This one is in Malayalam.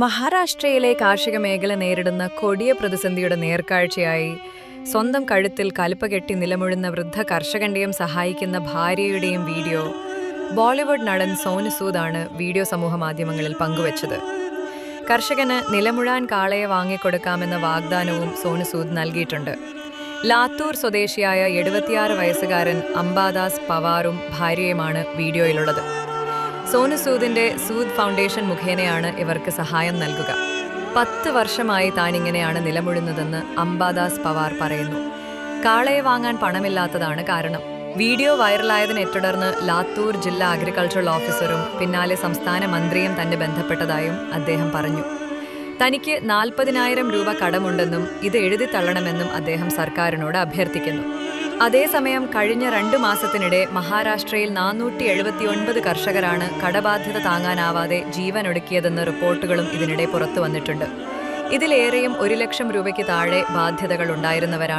മഹാരാഷ്ട്രയിലെ കാർഷിക മേഖല നേരിടുന്ന കൊടിയ പ്രതിസന്ധിയുടെ നേർക്കാഴ്ചയായി സ്വന്തം കഴുത്തിൽ കലുപ്പ കെട്ടി നിലമുഴുന്ന വൃദ്ധ കർഷകന്റെയും സഹായിക്കുന്ന ഭാര്യയുടെയും വീഡിയോ ബോളിവുഡ് നടൻ സോനു സൂദാണ് വീഡിയോ സമൂഹ മാധ്യമങ്ങളിൽ പങ്കുവച്ചത്. കർഷകന് നിലമുഴാൻ കാളയെ വാങ്ങിക്കൊടുക്കാമെന്ന വാഗ്ദാനവും സോനു സൂദ് നൽകിയിട്ടുണ്ട്. ലാത്തൂർ സ്വദേശിയായ എഴുപത്തിയാറ് വയസ്സുകാരൻ അംബാദാസ് പവാറും ഭാര്യയുമാണ് വീഡിയോയിലുള്ളത്. സോനു സൂദിന്റെ സൂദ് ഫൗണ്ടേഷൻ മുഖേനയാണ് ഇവർക്ക് സഹായം നൽകുക. പത്ത് വർഷമായി താൻ ഇങ്ങനെയാണ് നിലമുഴുന്നതെന്ന് അംബാദാസ് പവാർ പറയുന്നു. കാളയെ വാങ്ങാൻ പണമില്ലാത്തതാണ് കാരണം. വീഡിയോ വൈറലായതിനെ തുടർന്ന് ലാത്തൂർ ജില്ലാ അഗ്രികൾച്ചറൽ ഓഫീസറും പിന്നാലെ സംസ്ഥാന മന്ത്രിയും തന്നെ ബന്ധപ്പെട്ടതായും അദ്ദേഹം പറഞ്ഞു. തനിക്ക് നാൽപ്പതിനായിരം രൂപ കടമുണ്ടെന്നും ഇത് എഴുതി തള്ളണമെന്നും അദ്ദേഹം സർക്കാരിനോട് അഭ്യർത്ഥിക്കുന്നു. അതേസമയം കഴിഞ്ഞ രണ്ടു മാസത്തിനിടെ മഹാരാഷ്ട്രയിൽ നാനൂറ്റി എഴുപത്തിയൊൻപത് കർഷകരാണ് കടബാധ്യത താങ്ങാനാവാതെ ജീവനൊടുക്കിയതെന്ന റിപ്പോർട്ടുകളും ഇതിനിടെ പുറത്തു വന്നിട്ടുണ്ട് ഇതിലേറെയും ഒരു ലക്ഷം രൂപയ്ക്ക് താഴെ ബാധ്യതകൾ ഉണ്ടായിരുന്നവരാണ്